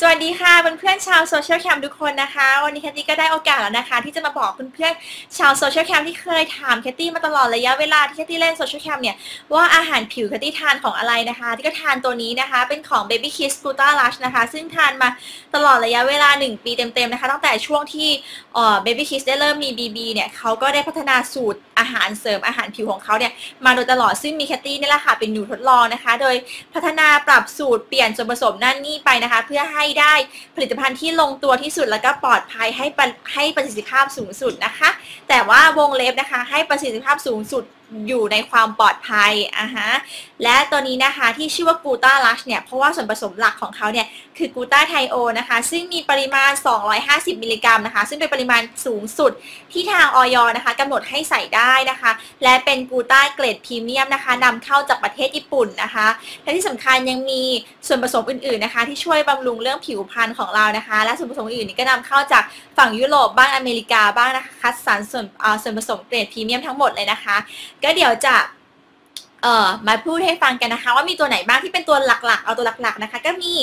สวัสดีค่ะเพื่อนๆชาวโซเชียลแคมทุกคนนะคะ วันนี้แคตตี้ก็ได้โอกาสแล้วนะคะ ที่จะมาบอกเพื่อนๆชาวโซเชียลแคมที่เคยถามแคตตี้มาตลอดระยะเวลาที่แคตตี้เล่นโซเชียลแคมเนี่ยว่าอาหารผิวแคตตี้ทานของอะไรนะคะ ที่ก็ทานตัวนี้นะคะ เป็นของ Baby Kiss g l u t a Lush นะคะ ซึ่งทานมาตลอดระยะเวลา 1 ปีเต็มๆนะคะ ตั้งแต่ช่วงที่เอ่อ Baby Kiss ได้เริ่มมี BB เนี่ยเขาก็ได้พัฒนาสูตรอาหารเสริมอาหารผิวของเขาเนี่ยมาโดยตลอดซึ่งมีแคตตี้นี่แหละค่ะเป็นหนูทดลองนะคะ โดยพัฒนาปรับสูตรเปลี่ยนส่วนผสมนั่นนี่ไปนะคะ เพื่อให้ให้ได้ ผลิตภัณฑ์ที่ลงตัวที่สุดแล้วก็ปลอดภัยให้ให้ประสิทธิภาพสูงสุดนะคะ แต่ว่าวงเล็บนะคะ ให้ประสิทธิภาพสูงสุด อยู่ในความปลอดภัยอะฮะและตัวนี้นะคะที่ชื่อว่ากูต้าลัชเนี่ยเพราะว่าส่วนผสมหลักของเขาเนี่ยคือกูต้าไทโอนะคะซึ่งมีปริมาณ 250 มิลลิกรัมนะคะ ซึ่งเป็นปริมาณสูงสุดที่ทางออยนะคะกำหนดให้ใส่ได้นะคะ และเป็นกูต้าเกรดพรีเมียมนะคะนำเข้าจากประเทศญี่ปุ่นนะคะและที่สำคัญยังมีส่วนผสมอื่นๆนะคะ ที่ช่วยบำรุงเรื่องผิวพรรณของเรานะคะ และส่วนผสมอื่นๆนี่ก็นำเข้าจากฝั่งยุโรปบ้างอเมริกาบ้างนะคะคัดสรรส่วนส่วนผสมเกรดพรีเมียมทั้งหมดเลยนะคะก็เดี๋ยวจะ เอ่อมาพูดให้ฟังกันนะคะ ว่ามีตัวไหนบ้างที่เป็นตัวหลักๆ เอาตัวหลักๆนะคะ ก็มี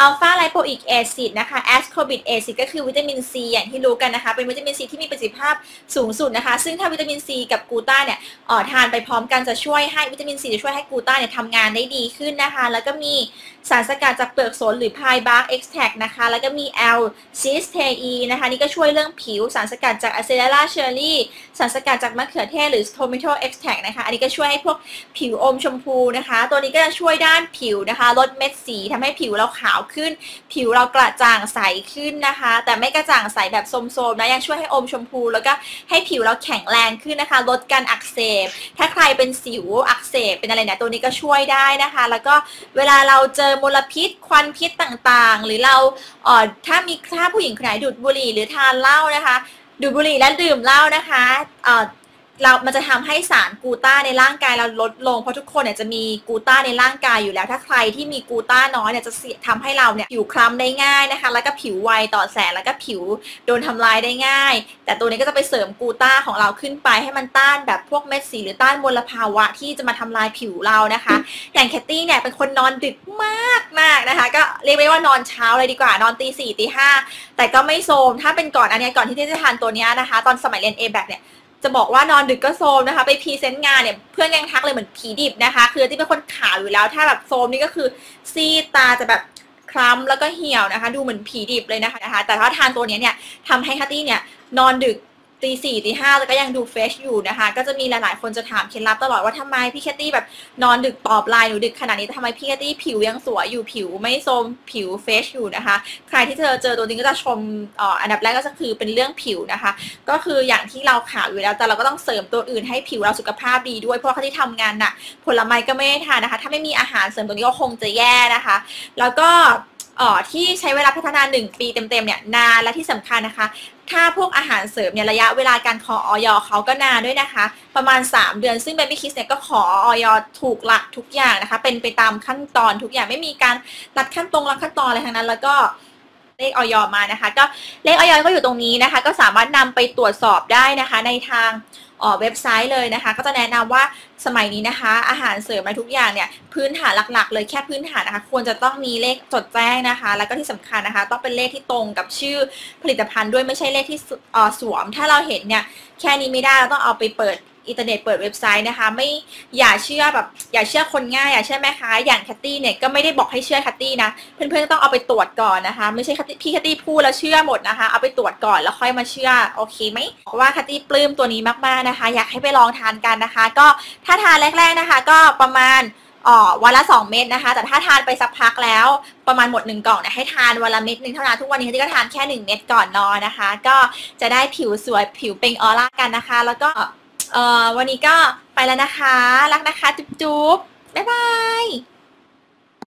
อัลฟาไลโปอิกแอซิดนะคะแอสโคบิกแอซิดก็คือวิตามินซีอย่างที่รู้กันนะคะ เป็นวิตามินซีที่มีประสิทธิภาพสูงสุดนะคะ ซึ่งถ้าวิตามินซีกับกูต้าเนี่ยเอ่อทานไปพร้อมกันจะช่วยให้วิตามินซีจะช่วยให้กูต้าเนี่ยทำงานได้ดีขึ้นนะคะ แล้วก็มีสารสกัดจากเปลือกสนหรือพายบาร์กเอ็กซ์แทกนะคะ แล้วก็มีแอลซิสเทอีนะคะนี่ก็ช่วยเรื่องผิวสารสกัดจากอะเซเดล่าเชอร์รี่สารสกัดจากมะเขือเทศหรือโทมิโตเอ็กซ์แทนะคะอันนี้ก็ช่วยให้พวกผิวิวอมชมพูนะคะ ตัวนี้ก็จะช่วยด้านผิวนะคะ ลดเม็ดสีทำให้ผิวเราขาวขึ้น ผิวเรากระจ่างใสขึ้นนะคะ แต่ไม่กระจ่างใสแบบโสมๆนะยังช่วยให้อมชมพู แล้วก็ให้ผิวเราแข็งแรงขึ้นนะคะ ลดการอักเสบ ถ้าใครเป็นสิวอักเสบเป็นอะไรเนี่ยตัวนี้ก็ช่วยได้นะคะ แล้วก็เวลาเราเจอมลพิษควันพิษต่างๆ หรือเราเอ่อถ้ามีถ้าผู้หญิงคนไหนดูดบุหรี่หรือทานเหล้านะคะดูดบุหรี่และดื่มเหล้านะคะเอ่อ เรามันจะทำให้สารกูต้าในร่างกายเราลดลง เพราะทุกคนเนี่ยจะมีกูต้าในร่างกายอยู่แล้ว ถ้าใครที่มีกูต้าน้อยเนี่ยจะทำให้เราเนี่ยผิวคล้ำได้ง่ายนะคะ แล้วก็ผิวไวต่อแสงแล้วก็ผิวโดนทำลายได้ง่าย แต่ตัวนี้ก็จะไปเสริมกูต้าของเราขึ้นไปให้มันต้านแบบพวกเม็ดสีหรือต้านมลภาวะที่จะมาทำลายผิวเรานะคะ อย่างแคตตี้เนี่ยเป็นคนนอนดึกมากมากนะคะ ก็เรียกได้ว่านอนเช้าเลยดีกว่านอนตีสี่ตีห้าแต่ก็ไม่โซมถ้าเป็นก่อนอันนี้ก่อนที่จะทานตัวนี้นะคะ ตอนสมัยเรียนเอแบกเนี่ย จะบอกว่านอนดึกก็โซมนะคะ ไปพรีเซนต์งานเนี่ยเพื่อนยังทักเลยเหมือนผีดิบนะคะ คือที่เป็นคนขาวอยู่แล้วถ้าแบบโซมนี่ก็คือซีตาจะแบบคล้ำแล้วก็เหี่ยวนะคะ ดูเหมือนผีดิบเลยนะคะ แต่ถ้าทานตัวนี้เนี่ยทำให้ฮัตตี้เนี่ยนอนดึก ตีสี่ตีห้าแล้วก็ยังดูเฟชอยู่นะคะ ก็จะมีหลายๆ คนจะถามเคล็ดลับตลอดว่าทำไมพี่แคตตี้แบบนอนดึกตอบไลน์หนูดึกขนาดนี้ทำไมพี่แคตตี้ผิวยังสวยอยู่ผิวไม่โทมผิวเฟชอยู่นะคะ ใครที่เจอเจอตัวนี้ก็จะชมอันดับแรกก็จะคือเป็นเรื่องผิวนะคะ ก็คืออย่างที่เราขาวอยู่แล้วแต่เราก็ต้องเสริมตัวอื่นให้ผิวเราสุขภาพดีด้วย เพราะเขาที่ทำงานน่ะผลไม้ก็ไม่ได้ทานนะคะ ถ้าไม่มีอาหารเสริมตัวนี้ก็คงจะแย่นะคะ แล้วก็อ๋อที่ใช้เวลาพัฒนา 1 ปีเต็มๆเนี่ยนานและที่สำคัญนะคะ ถ้าพวกอาหารเสริมเนี่ยระยะเวลาการขอออยเขาก็นานด้วยนะคะ ประมาณ 3 เดือน ซึ่งเบบี้คิสเนี่ยก็ขอออยถูกหลักทุกอย่างนะคะ เป็นไปตามขั้นตอนทุกอย่างไม่มีการตัดขั้นตรงลัขั้นตอนอะไรทั้งนั้น แล้วก็ เลขออยมานะคะ ก็เลขออยก็อยู่ตรงนี้นะคะ ก็สามารถนำไปตรวจสอบได้นะคะ ในทางเว็บไซต์เลยนะคะ ก็จะแนะนำว่าสมัยนี้นะคะ อาหารเสริมมาทุกอย่างเนี่ยพื้นฐานหลักๆ เลยแค่พื้นฐานนะคะ ควรจะต้องมีเลขจดแจ้งนะคะ แล้วก็ที่สำคัญนะคะ ต้องเป็นเลขที่ตรงกับชื่อผลิตภัณฑ์ด้วยไม่ใช่เลขที่สวม ถ้าเราเห็นเนี่ยแค่นี้ไม่ได้เราต้องเอาไปเปิด อินเทอร์เน็ตเปิดเว็บไซต์นะคะ ไม่อย่าเชื่อแบบอย่าเชื่อคนง่ายอย่าเชื่อแม่ค้าอย่างแคตตี้เนี่ยก็ไม่ได้บอกให้เชื่อแคตตี้นะเพื่อนๆต้องเอาไปตรวจก่อนนะคะ ไม่ใช่พี่แคตตี้พูดแล้วเชื่อหมดนะคะ เอาไปตรวจก่อนแล้วค่อยมาเชื่อโอเคไหมเพราะว่าแคตตี้ปลื้มตัวนี้มากๆนะคะ อยากให้ไปลองทานกันนะคะ ก็ถ้าทานแรก ๆนะคะ ก็ประมาณอ๋อวันละ 2 เม็ดนะคะ แต่ถ้าทานไปสักพักแล้วประมาณหมด 1 กล่องเนี่ยให้ทานวันละเม็ดหนึ่งเท่านั้นทุกวันนี้ที่ก็ทานแค่ 1 เม็ดก่อนนอนนะคะ ก็จะได้ผิวสวยผิวเปล่งออร่ากันนะคะ แล้วก็ เอ่อวันนี้ก็ไปแล้วนะคะ รักนะคะ จุ๊บๆบ๊ายบาย